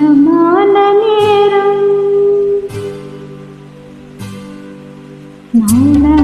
நேரம் ना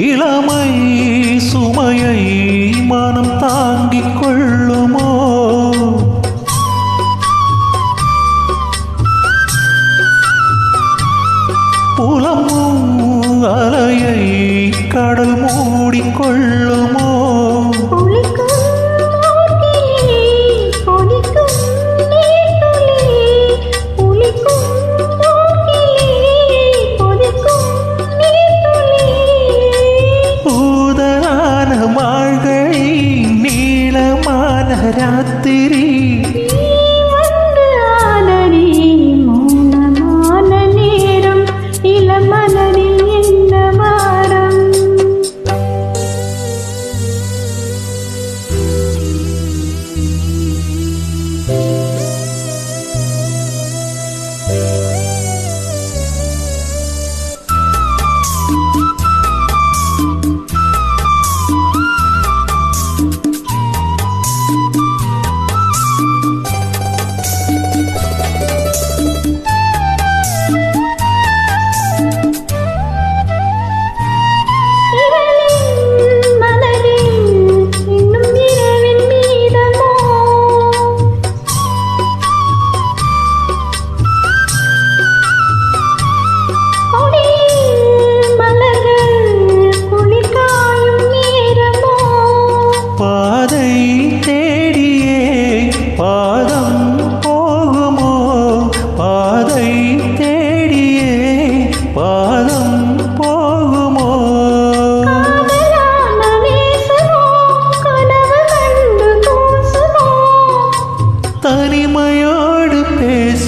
இளமை சுமையை மனம் தாங்கிக் கொள்ளுமோ? புலமும் அலையை கடல் மூடிக்கொள்ளும்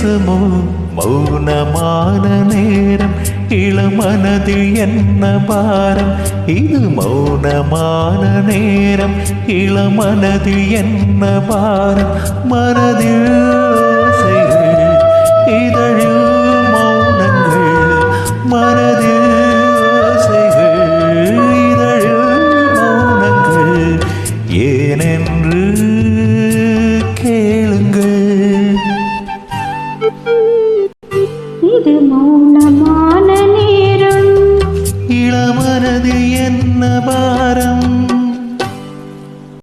தேசமோ மௌனமான நேரம் இளமனதில் என்ன பாரம்? இது மௌனமான நேரம் இளமனதில் என்ன பாரம்? மனதில் இது மௌனமான நேரம். இளமனது என்ன பாரம்?